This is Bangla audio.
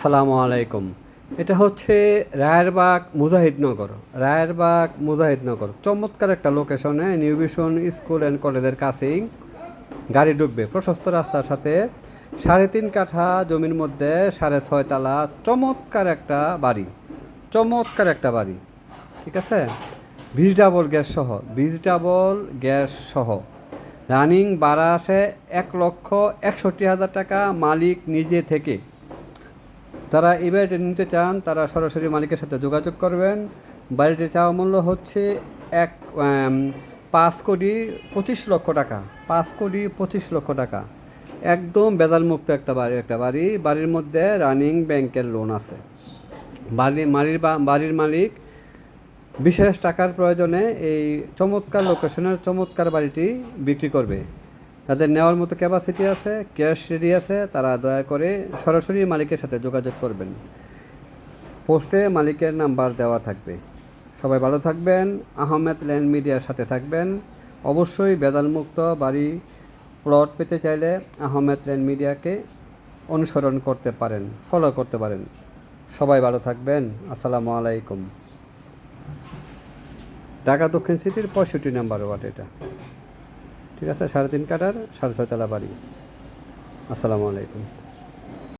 আসসালামু আলাইকুম। এটা হচ্ছে রায়েরবাগ মুজাহিদনগর। রায়েরবাগ মুজাহিদনগর। চমৎকার একটা লোকেশনে নিউ ভিশন স্কুল অ্যান্ড কলেজের কাছেই গাড়ি ঢুকবে। প্রশস্ত রাস্তার সাথে সাড়ে তিন কাঠা জমির মধ্যে সাড়ে ছয় তালা চমৎকার একটা বাড়ি। চমৎকার একটা বাড়ি। ঠিক আছে? বিশ ডাবল গ্যাস সহ। বিশ ডাবল গ্যাস সহ। রানিং বাড়া আসে এক লক্ষ একষট্টি হাজার টাকা মালিক নিজে থেকে। যারা এই বাড়িটি নিতে চান, তারা সরাসরি মালিকের সাথে যোগাযোগ করবেন। বাড়িটির চাওয়া মূল্য হচ্ছে এক পাঁচ কোটি পঁচিশ লক্ষ টাকা। পাঁচ কোটি পঁচিশ লক্ষ টাকা। একদম বেজাল মুক্ত একটা বাড়ি একটা বাড়ি। বাড়ির মধ্যে রানিং ব্যাংকের লোন আছে। বাড়ি বাড়ির বা- বাড়ির মালিক বিশেষ টাকার প্রয়োজনে এই চমৎকার লোকেশনের চমৎকার বাড়িটি বিক্রি করবে। তাদের নেওয়ার মতো ক্যাপাসিটি আছে ক্যাশ রেডি আছে, তারা দয়া করে সরাসরি মালিকের সাথে যোগাযোগ করবেন। পোস্টে মালিকের নাম্বার দেওয়া থাকবে। সবাই ভালো থাকবেন, আহমেদ ল্যান্ড মিডিয়ার সাথে থাকবেন। অবশ্যই বেদালমুক্ত বাড়ি প্লট পেতে চাইলে আহমেদ ল্যান্ড মিডিয়াকে অনুসরণ করতে পারেন ফলো করতে পারেন। সবাই ভালো থাকবেন, আসসালামু আলাইকুম। ঢাকা দক্ষিণ সিটির পঁয়ষট্টি নাম্বার ওয়ার্ড এটা। ঠিক আছে? সাড়ে তিন কাটার সাড়ে ছয়তলা বাড়ি। আসসালামু আলাইকুম।